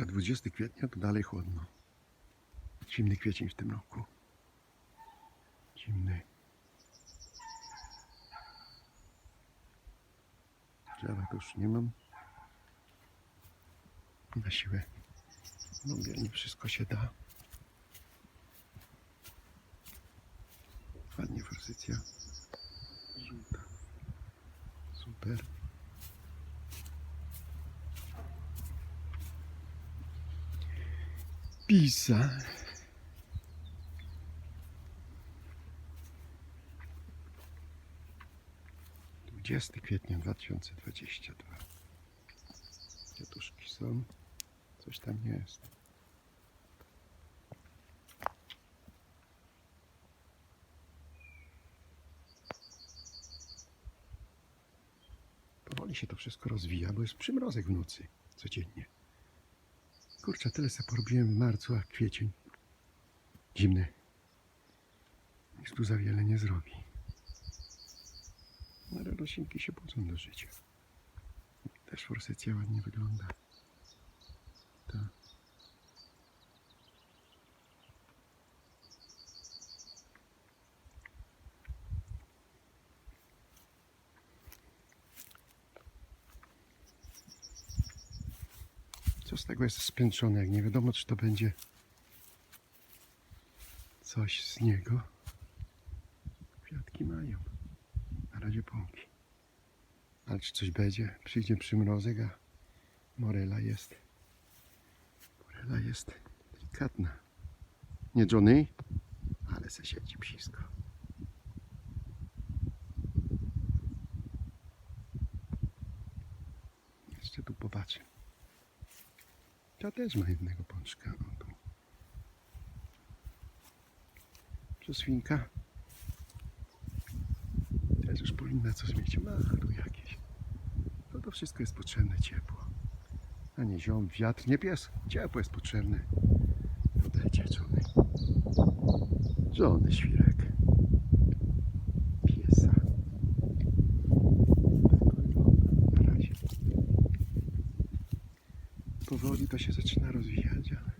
Kurczę, 20 kwietnia to dalej chłodno. Zimny kwiecień w tym roku. Zimny. Drzewa to już nie mam. Na siłę. No nie wszystko się da. Ładnie forsycja. Żółta. Super. Pisa. Dwudziesty kwietnia 2022. Kwiatuszki są. Coś tam jest. Powoli się to wszystko rozwija, bo jest przymrozek w nocy codziennie. Kurczę, tyle sobie porobiłem w marcu, a kwiecień zimny. Nic tu za wiele nie zrobi. No, Ale roślinki się budzą do życia. Też forsycja ładnie wygląda. Co z tego jest spiętrzone, jak nie wiadomo, czy to będzie coś z niego. Kwiatki mają. Na razie pąki. Ale czy coś będzie? Przyjdzie przymrozek, a morela jest. Morela jest delikatna. Nie Johnny? Ale se siedzi psisko. Jeszcze tu popatrzę. Ta też ma jednego pączka. O, tu. Czy świnka? Też już powinna coś mieć. Ma tu jakieś. No to wszystko jest potrzebne ciepło. A nie ziom, wiatr, nie pies. Ciepło jest potrzebne. Dajcie żony. Żony świrek. Piesa. Tak to wygląda na razie. Powoli to się zaczyna rozwijać, ale